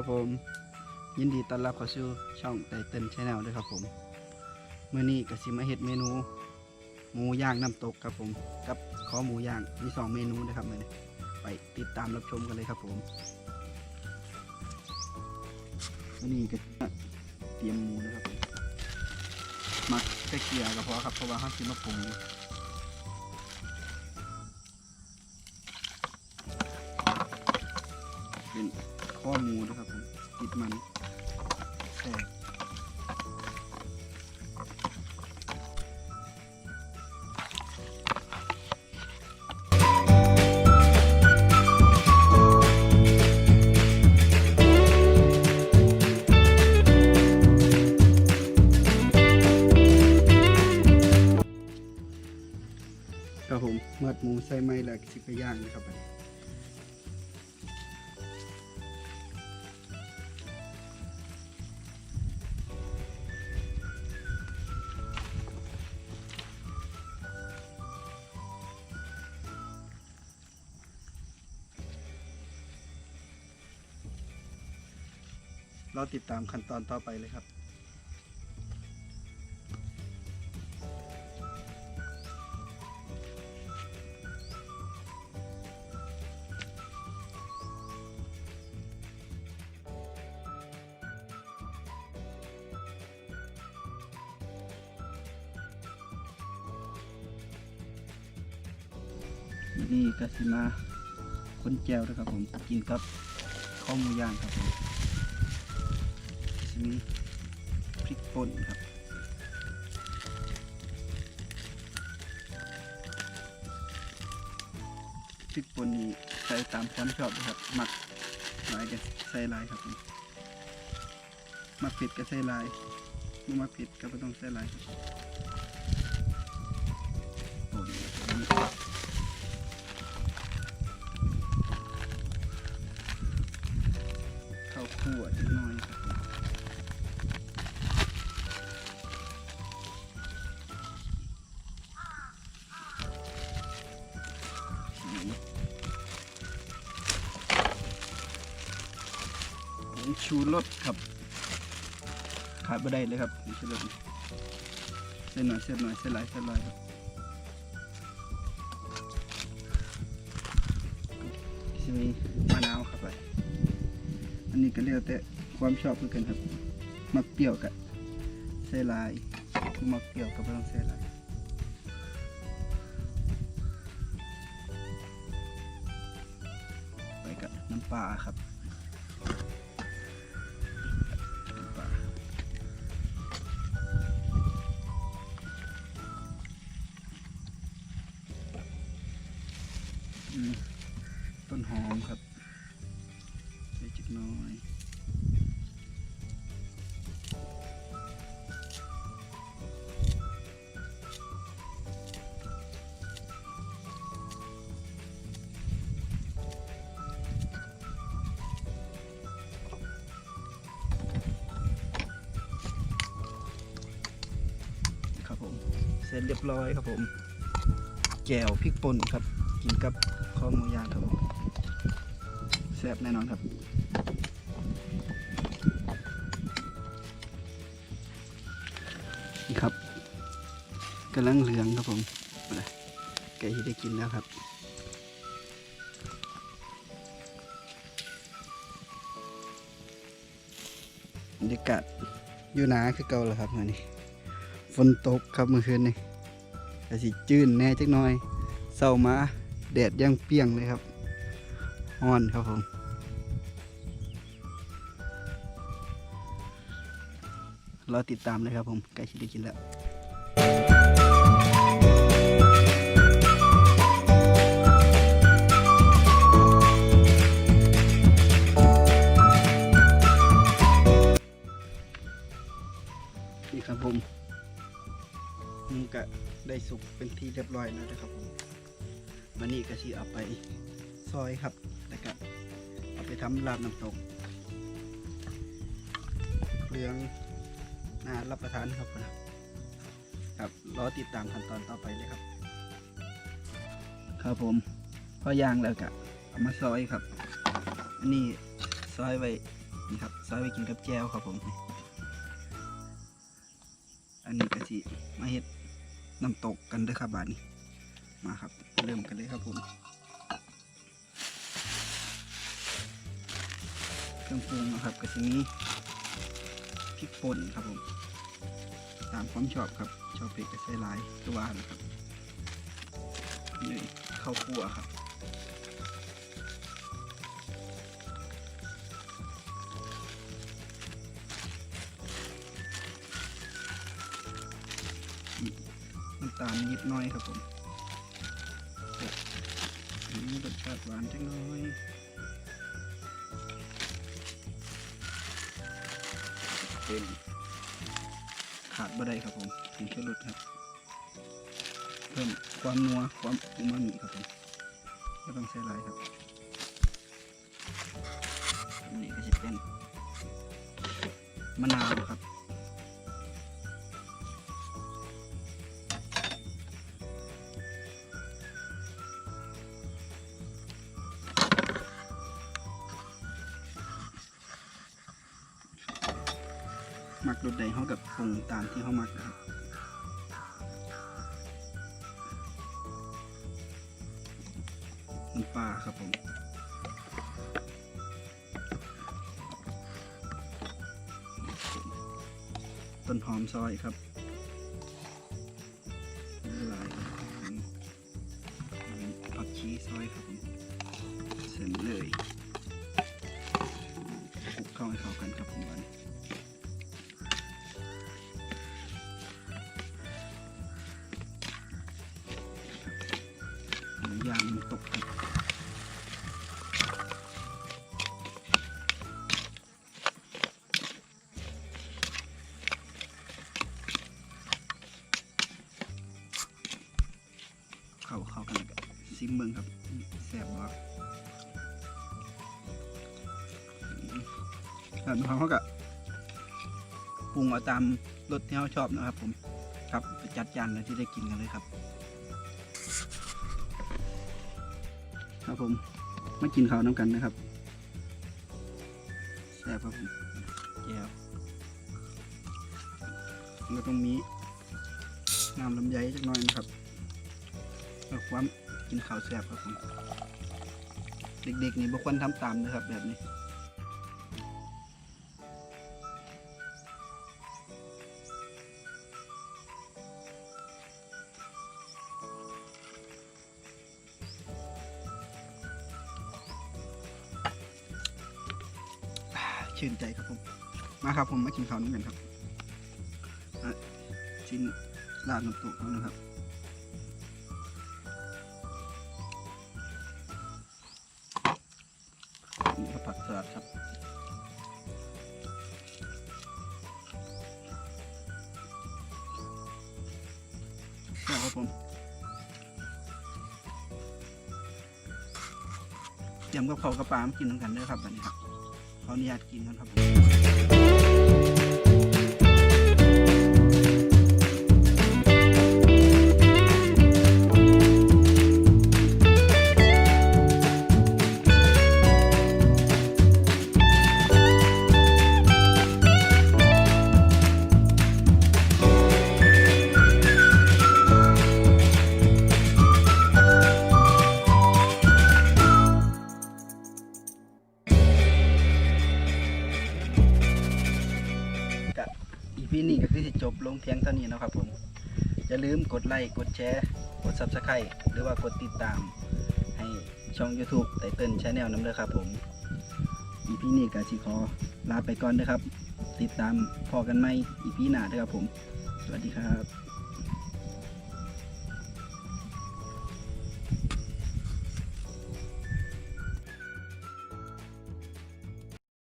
ครับผม ยินดีต้อนรับเข้าสู่ช่องไตเติ้ลชาแนลด้วยครับผมเมื้อนี้กสิมาเฮ็ดเมนู หมูย่างน้ำตกครับผม กับขอหมูย่างมีสองเมนูนะครับเมื้อนี้ไปติดตามรับชมกันเลยครับผมมื้อนี้ก็เตรียมหมูนะครับผมหมักใส่เกลือก็พอครับเพราะว่าเฮาสิมาปรุงเป็น ข้อหมูนะครับผมติดมันแซ่บครับผมเมื่อหมูใส่ไม้แล้วก็สิไปย่างนะครับ เราติดตามขั้นตอนต่อไปเลยครับนี่กสิมาคนแจวนะครับผมกินกับข้าวหมูย่างครับผม มีพริกป่นครับ พริกป่นนี่ใส่ตามความชอบนะครับ หมักหลายก็ใส่ลายครับมหมักเผ็ดก็ใส่ลายไม่มักเผ็ดก็ไม่ต้องใส่ลายป่นข้าวคั่วนิดหน่อยครับ ชูรสครับ ขาดไม่ได้เลยครับชูรสเส้นหน่อยเส้นหน่อยเส้นหลายเส้นหลายครับจะมีมะนาวครับไปอันนี้ก็แล้วแต่ความชอบคือกันครับมักเปรี้ยวกับใส่ลายมักเปรี้ยวก็ไม่ต้องใส่ลายไปกับน้ำปลาครับ ต้นหอมครับใส่จิกน้อยครับผมเสร็จเรียบร้อยครับผม แจ่วพริกป่นครับ กินกับ ข้าวหมูย่างครับผมแซ่บแน่นอนครับนี่ครับกำลังเหลืองครับผมเอาล่ะไก่ที่ได้กินแล้วครับบรรยากาศอยู่หนาคือเก่าแล้วครับมื่อนี้ฝนตกครับเมื่อคืนนี้แต่สิจื้นแน่จักหน่อยเศร้ามา แดดยังเปี้ยงเลยครับฮ้อนครับผมรอติดตามเลยครับผมใกล้ชิได้กินแล้วนี่ครับผมหมูกะได้สุกเป็นที่เรียบร้อยแล้วนะครับผม วันนี้ก็ชีเอาไปซอยครับแล้วก็เอาไปทำลาบน้ำตกเรื่องน่ารับประทานครับผมครับรอติดตามขั้นตอนต่อไปเลยครับ ครับผมพอย่างแล้วก็เอามาซอยครับ อันนี้ซอยไว้นี่ครับซอยไปกินกับแจวครับผม อันนี้ก็สิมาเฮ็ดน้ำตกกันด้อครับบาดนี้ มาครับ เริ่มกันเลยครับผมเครื่องปรุงนะครับก็จะมีพริกป่นครับผม ตามความชอบครับ ชอบเผ็ดก็ใส่หลายก็ว่านะครับนี่ข้าวคั่วครับน้ำตาลนิดน้อยครับผม อันนี้รสชาติหวานจังน้อยเป็นขาดบ่ได้ครับผมถึงแค่รสครับ เพิ่มความนัวความอูมามิครับผมไม่ต้องใส่หลายครับอันนี้ก็จะเป็นมะนาวครับ มักรสใดเขากับปรุงตามที่เขามักนะครับน้ำปลาครับผมต้นหอมซอยครับ ซิมเบิงครับแซ่บบ่แล้วน้องเขาก็ปรุงเอาตามรสที่เขาชอบนะครับผมครับไปจัดจานเลยที่ได้กินกันเลยครับ ครับผมมากินข้าวน้ำกันนะครับแซ่บครับผมแก้วแล้วตรงนี้น้ำลำไยจักหน่อยนะครับเพื่อความ กินข้าวแซ่บครับผมเด็กๆนี่บุควรทำตามนะครับแบบนี้ชื่นใจครับผม มาครับผมมากินข้าวน้ำกันครับชิ้นลาดน้ำตกนะครับ ก็ผักสลัดครับนี่ครับผมเตรียมกับเขากระปามกินน้ำกันด้วยครับวันนี้ครับขออนุญาตกินกันครับ จบลงเพียงเท่านี้นะครับผม อย่าลืมกดไลค์ กดแชร์ กด Subscribe หรือว่ากดติดตาม ให้ช่อง YouTube ไตเติ้ลชาแนลน้ำเด้อครับผมอีพีนี้กับชิคอลาไปก่อนนะครับ ติดตามพอกันไหมอีพีหน้าด้อครับผม สวัสดีครับ